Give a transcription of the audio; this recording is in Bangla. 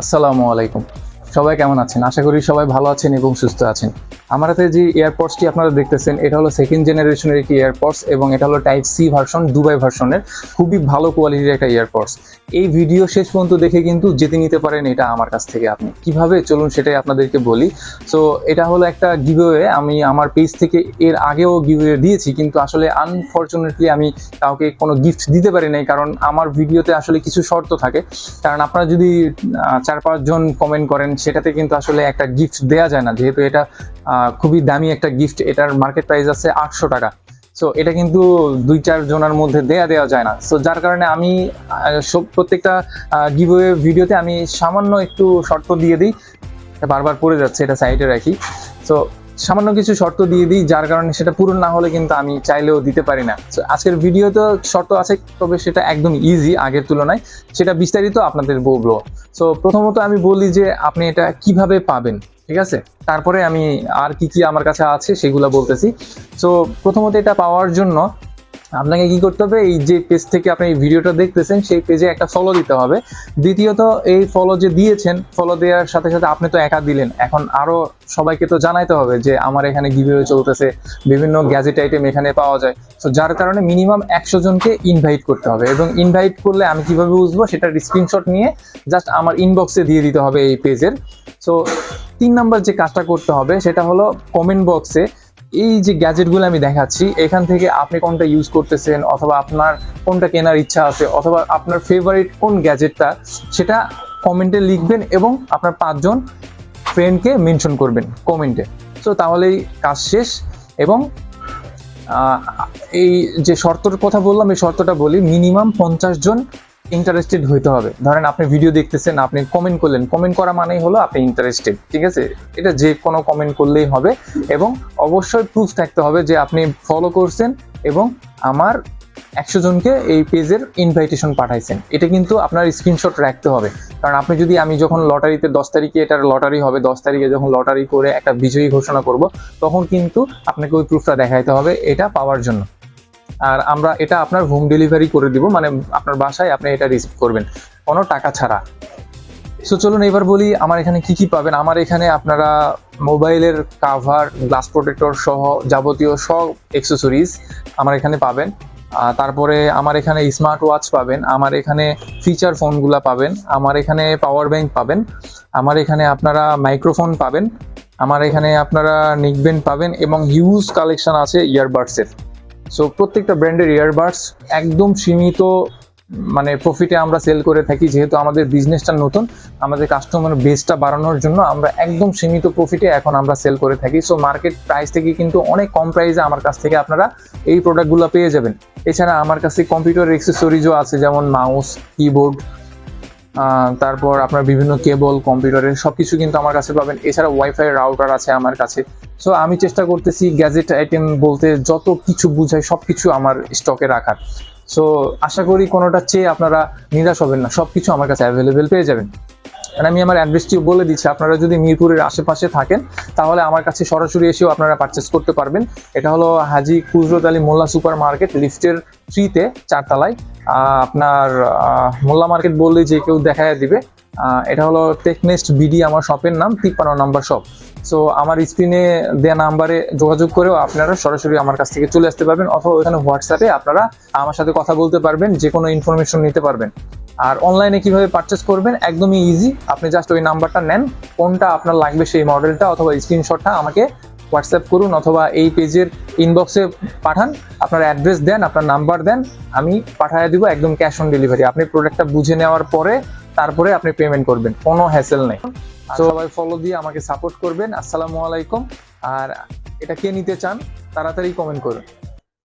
আসসালামু আলাইকুম। সবাই কেমন আছেন? আশা করি সবাই ভালো আছেন এবং সুস্থ আছেন। আমার হাতে যে এয়ারপডসটি আপনারা দেখতেছেন, এটা হলো সেকেন্ড জেনারেশনের একটি এয়ারপডস এবং এটা হলো টাইপ সি ভার্সন দুবাই ভার্সনের খুবই ভালো কোয়ালিটির একটা এয়ারপডস এই ভিডিও শেষ পর্যন্ত দেখে কিন্তু যেতে নিতে পারেন, এটা আমার কাছ থেকে আপনি। কীভাবে? চলুন সেটাই আপনাদেরকে বলি। সো এটা হলো একটা গিভওয়ে আমি আমার পেজ থেকে এর আগেও গিভওয়ে দিয়েছি, কিন্তু আসলে আনফর্চুনেটলি আমি কাউকে কোনো গিফট দিতে পারি নাই, কারণ আমার ভিডিওতে আসলে কিছু শর্ত থাকে। কারণ আপনারা যদি চার পাঁচজন কমেন্ট করেন, সেটাতে কিন্তু আসলে একটা গিফট দেওয়া যায় না। যেহেতু এটা খুবই দামি একটা গিফট এটার মার্কেট প্রাইস আছে আটশো টাকা। সো এটা কিন্তু দুই চার জনের মধ্যে দেয়া দেওয়া যায় না। সো যার কারণে আমি সব প্রত্যেকটা গিভওয়ে ভিডিওতে আমি সামান্য একটু শর্ত দিয়ে দিই। বারবার পড়ে যাচ্ছে, এটা সাইডে রাখি। সো সামান্য কিছু শর্ত দিয়ে দিই, যার কারণে সেটা পূরণ না হলে কিন্তু আমি চাইলেও দিতে পারি না। আজকের ভিডিওতে শর্ত আছে, তবে সেটা একদম ইজি আগের তুলনায়। সেটা বিস্তারিত আপনাদের বলব। সো প্রথমত আমি বলি যে, আপনি এটা কীভাবে পাবেন? ঠিক আছে? তারপরে আমি আর কি কি আমার কাছে আছে সেগুলো বলতেছি। সো প্রথমত এটা পাওয়ার জন্য আপনাকে কি করতে হবে, এই যে পেজ থেকে আপনি এই ভিডিওটা দেখতেছেন, সেই পেজে একটা ফলো দিতে হবে। দ্বিতীয়ত, এই ফলো যে দিয়েছেন ফলো দেওয়ার সাথে সাথে আপনি তো একা দিলেন। এখন আরও সবাইকে তো জানাইতে হবে যে, আমার এখানে গিভওয়ে চলতেছে, বিভিন্ন গ্যাজেট আইটেম এখানে পাওয়া যায়। তো যার কারণে মিনিমাম একশো জনকে ইনভাইট করতে হবে এবং ইনভাইট করলে আমি কীভাবে বুঝব, সেটার স্ক্রিনশট নিয়ে জাস্ট আমার ইনবক্সে দিয়ে দিতে হবে এই পেজের সো তিন নাম্বার যে কাজটা করতে হবে সেটা হলো কমেন্ট বক্সে এই যে গ্যাজেটগুলো আমি দেখাচ্ছি, এখান থেকে আপনি কোনটা ইউজ করতেছেন অথবা আপনার কোনটা কেনার ইচ্ছা আছে অথবা আপনার ফেভারিট কোন গ্যাজেটটা সেটা কমেন্টে লিখবেন এবং আপনার পাঁচজন ফ্রেন্ডকে মেনশন করবেন কমেন্টে সো তাহলেই কাজ শেষ এবং এই যে শর্তর কথা বললাম, এই শর্তটা বলি মিনিমাম পঞ্চাশ জন ইন্টারেস্টেড হইতে হবে। ধরেন আপনি ভিডিও দেখতেছেন, আপনি কমেন্ট করলেন। কমেন্ট করা মানেই হলো আপনি ইন্টারেস্টেড ঠিক আছে? এটা যে কোনো কমেন্ট করলেই হবে এবং অবশ্যই প্রুফ থাকতে হবে যে আপনি ফলো করছেন এবং আমার একশো জনকে এই পেজের ইনভাইটেশন পাঠাইছেন। এটা কিন্তু আপনার স্ক্রিনশট রাখতে হবে। কারণ আপনি যদি আমি যখন লটারিতে দশ তারিখে এটার লটারি হবে, দশ তারিখে যখন লটারি করে একটা বিজয়ী ঘোষণা করব, তখন কিন্তু আপনাকে ওই প্রুফটা দেখাইতে হবে, এটা পাওয়ার জন্য। আর আমরা এটা আপনার হোম ডেলিভারি করে দিব মানে আপনার বাসায় আপনি এটা রিসিভ করবেন। কোনো টাকা ছাড়া। সো চলুন এবার বলি আমার এখানে কি কি পাবেন। আমার এখানে আপনারা মোবাইলের কাভার গ্লাস প্রোটেক্টর সহ যাবতীয় সব অ্যাক্সেসরিজ আমার এখানে পাবেন। তারপরে আমার এখানে স্মার্ট ওয়াচ পাবেন। আমার এখানে ফিচার ফোনগুলা পাবেন। আমার এখানে পাওয়ার ব্যাংক পাবেন। আমার এখানে আপনারা মাইক্রোফোন পাবেন। আমার এখানে আপনারা নিকবেন পাবেন এবং হিউজ কালেকশন আছে ইয়ারবাডসের সো প্রত্যেকটা ব্র্যান্ডের ইয়ারবাডস একদম সীমিত মানে প্রফিটে আমরা সেল করে থাকি, যেহেতু আমাদের বিজনেসটা নতুন, আমাদের কাস্টমার বেসটা বাড়ানোর জন্য আমরা একদম সীমিত প্রফিটে এখন আমরা সেল করে থাকি। সো মার্কেট প্রাইস থেকে কিন্তু অনেক কম প্রাইসে আমার কাছ থেকে আপনারা এই প্রোডাক্টগুলো পেয়ে যাবেন। এছাড়া আমার কাছে কম্পিউটার এক্সেসরিজও আছে, যেমন মাউস কিবোর্ড তারপর আপনার বিভিন্ন কেবল কম্পিউটারের সব কিছু কিন্তু আমার কাছে পাবেন। এছাড়া ওয়াইফাই রাউটার আছে আমার কাছে। সো আমি চেষ্টা করতেছি গ্যাজেট আইটেম বলতে যত কিছু বুঝাই সব কিছু আমার স্টকে রাখার। সো আশা করি কোনোটা চেয়ে আপনারা নিরাশ হবেন না। সব কিছু আমার কাছে অ্যাভেলেবেল পেয়ে যাবেন। আর আমি আমার অ্যাড্রেসটিও বলে দিচ্ছি। আপনারা যদি মিরপুরের আশেপাশে থাকেন, তাহলে আমার কাছে সরাসরি এসেও আপনারা পারচেস করতে পারবেন। এটা হলো হাজি কুজরত আলী মোল্লা সুপার মার্কেট লিফটের থ্রিতে, চারতলায়। আপনার মোল্লা মার্কেট বললে যে কেউ দেখায় দিবে। এটা হলো টেকনেস্ট বিডি আমার শপের নাম, তিপ্পান্ন নাম্বার শপ সো আমার স্ক্রিনে দেওয়া নাম্বারে যোগাযোগ করেও আপনারা সরাসরি আমার কাছ থেকে চলে আসতে পারবেন, অথবা ওখানে হোয়াটসঅ্যাপে আপনারা আমার সাথে কথা বলতে পারবেন যে কোনো ইনফরমেশন নিতে পারবেন। আর অনলাইনে কীভাবে পারচেস করবেন, একদমই ইজি আপনি জাস্ট ওই নাম্বারটা নেন, কোনটা আপনার লাগবে সেই মডেলটা অথবা স্ক্রিনশটটা আমাকে হোয়াটসঅ্যাপ করুন অথবা এই পেজের ইনবক্সে পাঠান। আপনার অ্যাড্রেস দেন, আপনার নাম্বার দেন, আমি পাঠিয়ে দিব একদম ক্যাশ অন ডেলিভারি আপনি প্রোডাক্টটা বুঝে নেওয়ার পরে, তারপরে আপনি পেমেন্ট করবেন, কোনো হ্যাসেল নেই। সবাই ফলো দিয়ে আমাকে সাপোর্ট করবেন। আসসালামু আলাইকুম। আর এটা কে নিতে চান, তাড়াতাড়ি কমেন্ট করুন।